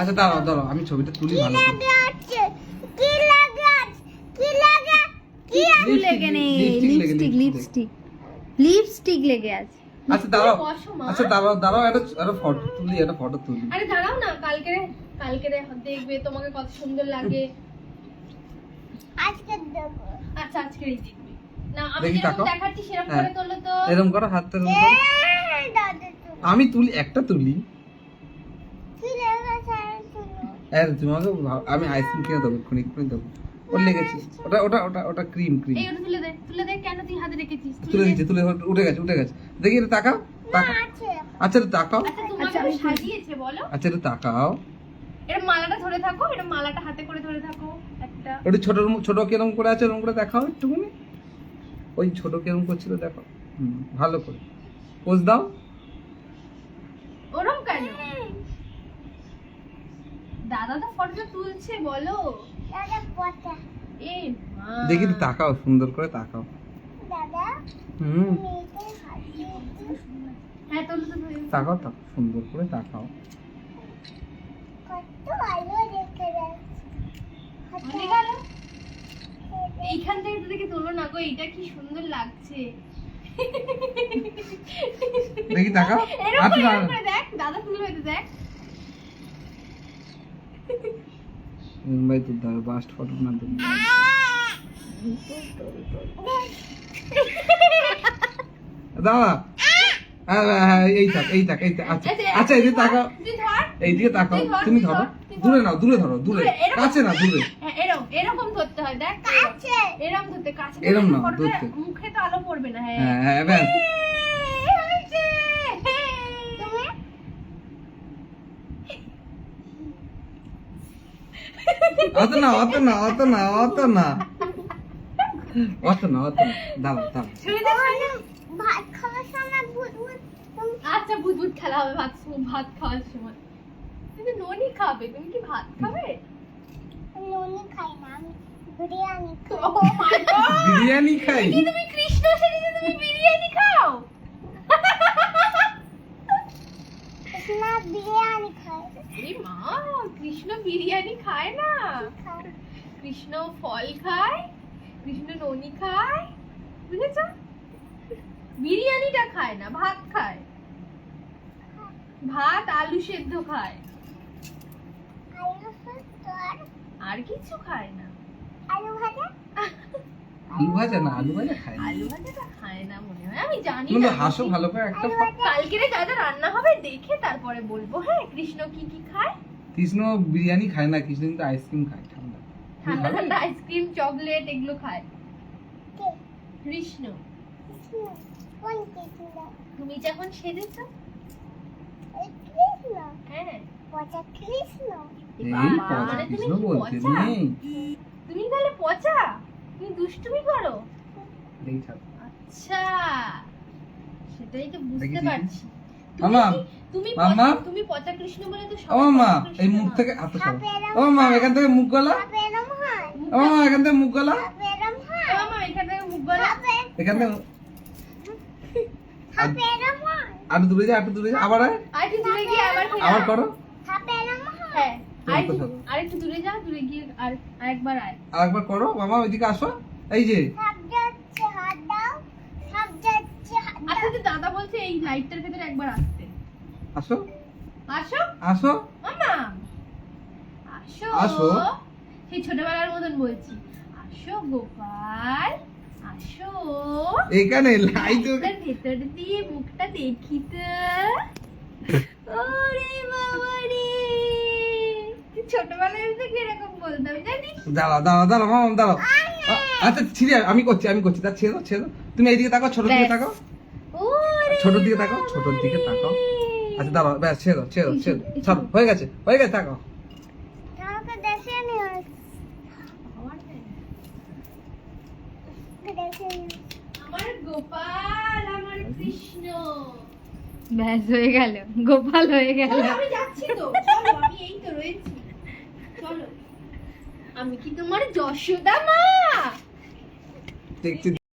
আচ্ছা দাঁড়াও দাঁড়াও আমি ছবিটা তুলি ভালো করে। কি লাগে কি লাগে কি কিছু লেগে নেই লিপস্টিক লেগে লিপস্টিক লিপস্টিক লেগে আছে। আচ্ছা দাঁড়াও আচ্ছা দাঁড়াও দাঁড়াও একটা একটা ফটো তুলি একটা ফটো তুলি। আরে দাঁড়াও না কালকে কালকে দেখবে তোমাকে কত সুন্দর লাগে। আজকে দেবো। আচ্ছা দেখবে না আমি দেখি যেরকম দেখাচ্ছি সেরকম হ্যাঁ। করে তোলো তো এরকম করো হাতটা আমি তুলি একটা তুলি। আর তোমাকে আমি আইসক্রিম কিনে দেবো এক্ষুনি এক্ষুনি দেবো। ওর লেগেছে। ওটা ওটা ওটা ওটা ক্রিম ক্রিম এই তুলে দে তুলে দে কেন তুই হাতে রেখেছিস? তুলে দে। দিচ্ছে তুলে উঠে গেছে উঠে গেছে। দেখি এটা তাকাও। আচ্ছা এটা তাকাও। আচ্ছা বলো। আচ্ছা এটা তাকাও। এটা মালাটা ধরে থাকো এটা মালাটা হাতে করে ধরে থাকো একটা। একটু ছোট ছোট কিরম করে আছে এরকম করে দেখাও একটুখানি। ওই ছোট কিরম করছিল দেখো। হুম, ভালো করে। পোজ দাও ওরম কেন দাদা তো ফটোটা তুলছে বলো। দাদা দেখি তাকাও সুন্দর করে তাকাও। দাদা হুম। হ্যাঁ তো তাকাও তাকাও সুন্দর করে তাকাও। কত ভালো দেখতে যাচ্ছে অনেক এইখান থেকে তো দেখে তোলো না গো এইটা কি সুন্দর লাগছে। দেখি তাকাও। দেখ দাদা তুলবে দেখ। ভাই তুলতে হবে বাস্ট ফটো না তুলতে দাদা হ্যাঁ হ্যাঁ, হ্যাঁ আচ্ছা। আচ্ছা এই দিকে তাকাও এইদিকে তুমি ধরো। দূরে নাও দূরে ধরো দূরে। দূরে, কাছে না দূরে। হ্যাঁ, এরকম এরকম ধরতে হয় দেখ। কাছে। এরকম ধরতে কাছে এরম না, ধরতে। মুখে তো আলো পড়বে না হ্যাঁ। হ্যাঁ হ্যাঁ ব্যাস। এই হয়েছে। তুমি? অত না অত না অত না অত না। অত অত। ভাত খাওয়ার সময় আচ্ছা ভূত খেলা হবে ভাত ভাত খাওয়ার সময়। তুমি ননি খাবে তুমি কি ভাত খাবে? নুনি খাই না আমি বিরিয়ানি খাই। ও মাই গড বিরিয়ানি খাই কি তুমি কৃষ্ণ সেজে তুমি বিরিয়ানি খাও না বিরিয়ানি আরে মা কৃষ্ণ বিরিয়ানি খায় না? কৃষ্ণ ফল খায় কৃষ্ণ ননি খায় বুঝেছ? বিরিয়ানিটা খায় না ভাত খায়। ভাত আলু সেদ্ধ খায়। আর আর কিছু খায় না। আলু ভাজা? আলু ভাজা না আলু ভাজা না। আলু ভাজাটা খায় না মনে হয় জানি না হাসো ভালো করে একটা কালকে রে যা রান্না হবে দেখে তারপরে বলব। হ্যাঁ কৃষ্ণ কি কি খায়? কৃষ্ণ বিরিয়ানি খায় না কৃষ্ণ কিন্তু আইসক্রিম খায় ঠান্ডা। ঠান্ডা ঠান্ডা আইসক্রিম চকলেট এগুলো খায়। কৃষ্ণ। কৃষ্ণ কোন কৃষ্ণ? তুমি যখন সেজেছো। হ্যাঁ। পচা কৃষ্ণ? এই বাবা, পচা মানে তুমি কৃষ্ণ বলতে নেই। তুমি তাহলে পচা? তুমি দুষ্টুমি করো? আচ্ছা। সেটাই তো বুঝতে দেখি, দেখি। পারছি মামা তুমি মামা? তুমি পচা কৃষ্ণ বলে তো ও সবাই মা পচা কৃষ্ণ এই মুখ থেকে হাতে সরো ও মা এখান থেকে মুখ গলা? সাপ এরম হয়। ও মা এখান থেকে মুখ গলা? সাপ এরম হয়। ও মা এখান থেকে মুখ গলা। এখান থেকে সাপ এরম হয়। আরও দূরে যা একটু দূরে যা আবার আয়। দূরে গিয়ে আবার আবার করো। হয়। হ্যাঁ আরেকটু দূরে যা দূরে গিয়ে আর আরেকবার আয়। আর একবার করো। মামা ওইদিকে আসো। এই যে সাপ যাচ্ছে হাত দাও সাপ যাচ্ছে হাত আচ্ছা দাদা বলছে এই লাইটটার ভেতরে একবার আসতে। আসো। আসো? আসো। মামা। আসো। আসো। সেই ছোটবেলার মতন বলছি। আসো গোপাল আসো। এখানে লাইট লাইটটার ভেতর দিয়ে মুখটা দেখি তো। ওরে বাবা রে। ছোটবেলায় থেকে এরকম বলতাম জানিস? দাঁড়াও দাঁড়াও দাঁড়াও মামা দাঁড়াও। আ- আচ্ছা ছিড়ে আমি করছি আমি করছি। তা ছেড়ে দাও ছেড়ে দাও। তুমি এইদিকে তাকাও ছোট দিকে। তাকাও। ছোটোর দিকে তাকাও ছোটোর দিকে তাকাও। আচ্ছা দাঁড়াও ব্যাস ছেড়ে দাও ছেড়ে দাও ছেড়ে দাও। ছাড়ো হয়ে গেছে হয়ে গেছে তাকাও। ব্যাস হয়ে গেল গোপাল হয়ে গেল। আমি যাচ্ছি তো চলো আমি এই তো রয়েছি। চলো। আমি কি তোমার যশোদা মা? দেখছি